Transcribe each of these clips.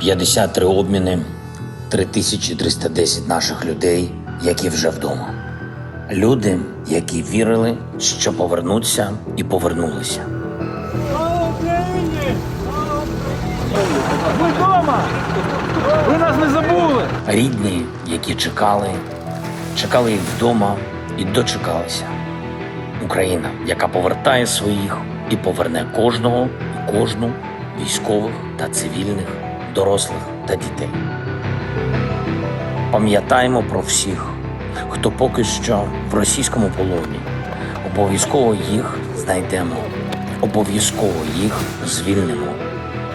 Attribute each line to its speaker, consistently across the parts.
Speaker 1: 53 обміни, 3310 наших людей, які вже вдома. Люди, які вірили, що повернуться і повернулися.
Speaker 2: Ви вдома! Ви нас не забули!
Speaker 1: Рідні, які чекали, чекали їх вдома і дочекалися. Україна, яка повертає своїх і поверне кожного і кожну військових та цивільних, дорослих та дітей. Пам'ятаємо про всіх, хто поки що в російському полоні. Обов'язково їх знайдемо, обов'язково їх звільнимо.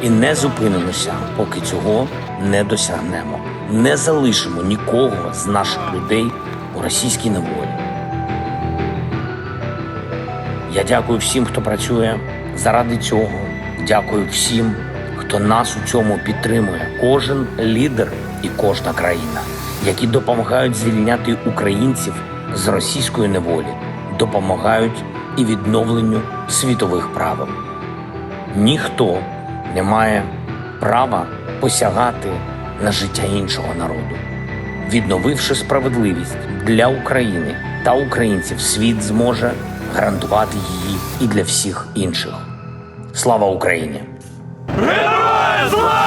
Speaker 1: І не зупинимося, поки цього не досягнемо. Не залишимо нікого з наших людей у російській неволі. Я дякую всім, хто працює заради цього. Дякую всім, хто нас у цьому підтримує. Кожен лідер і кожна країна, які допомагають звільняти українців з російської неволі, допомагають і відновленню світових правил. Ніхто не має права посягати на життя іншого народу. Відновивши справедливість для України та українців, світ зможе гарантувати її і для всіх інших. Слава Україні!
Speaker 2: Islam!